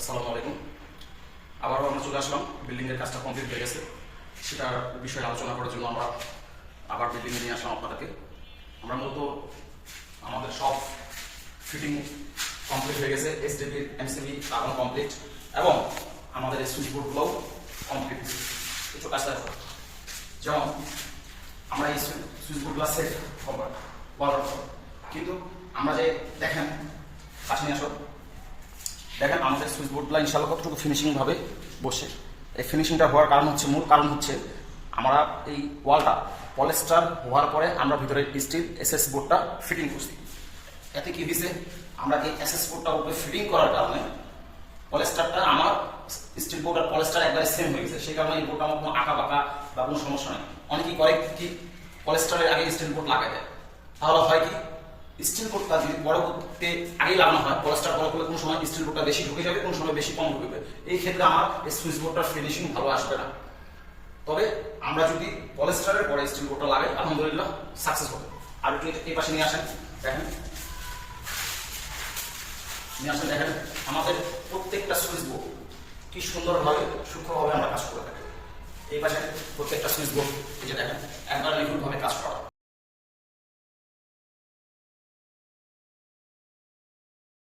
আসসালামু আলাইকুম। আবারও আমরা চলে আসলাম। বিল্ডিংয়ের কাজটা কমপ্লিট হয়ে গেছে। সেটার বিষয়ে আলোচনা করার জন্য আমরা আবার বিল্ডিংয়ে নিয়ে আসলাম আপনাদেরকে। আমরা মূলত আমাদের সব ফিটিং কমপ্লিট হয়ে গেছে। এসডিবি এমসিবি লাগানো কমপ্লিট এবং আমাদের সুইচ বোর্ডগুলোও কমপ্লিট কিছু কাজটা যেমন আমরা এই সুইচ বোর্ডগুলো সেট বলার কিন্তু আমরা যে দেখেন কাছে নিয়ে আসো। দেখেন আমাদের সুইচ বোর্ডগুলো ইনশাল্লাহ কতটুকু ফিনিশিং ভাবে বসে। এই ফিনিশিংটা হওয়ার কারণ হচ্ছে, মূল কারণ হচ্ছে আমরা এই ওয়ালটা পলেস্টার হওয়ার পরে আমরা ভিতরে স্টিল এসএস বোর্ডটা ফিটিং করছি। এতে কি দিছে আমরা এই এসএস বোর্ডটা উপরে ফিটিং করার কারণে পলেস্টারটা আমার স্টিল বোর্ড আর পলেস্টার একবারে সেম হয়ে গেছে। সেই কারণে এই বোর্ডটা আমার কোনো আঁকা বাঁকা বা কোনো সমস্যা নেই। অনেকেই করে কি পলেস্টারের আগে স্টিল বোর্ড লাগাই দেয়। তাহলে হয় কি? স্টিল বোর্ডটা বড় করতে আগেই লাগানো হয়। পলেস্টার বড় করলে কোনো সময় স্টিল বোর্ডটা বেশি ঢুকে যাবে, কোনো সময় বেশি কম ঢুকবে এই ক্ষেত্রে আমার সুইচ বোর্ডটার ফিনিশিং ভালো আসবে না। তবে আমরা যদি পলেস্টারের পরে স্টিল বোর্ডটা লাগাই, আলহামদুলিল্লাহ সাকসেস হবে। আর একটু এই পাশে নিয়ে আসেন, দেখেন। নিয়ে আসেন, দেখেন। আমাদের প্রত্যেকটা সুইচ বোর্ড কি সুন্দরভাবে, সূক্ষ্মভাবে আমরা কাজ করে থাকি। এই পাশে প্রত্যেকটা সুইচ বোর্ড এই যে দেখেন, একবার নিখুঁতভাবে কাজ করা।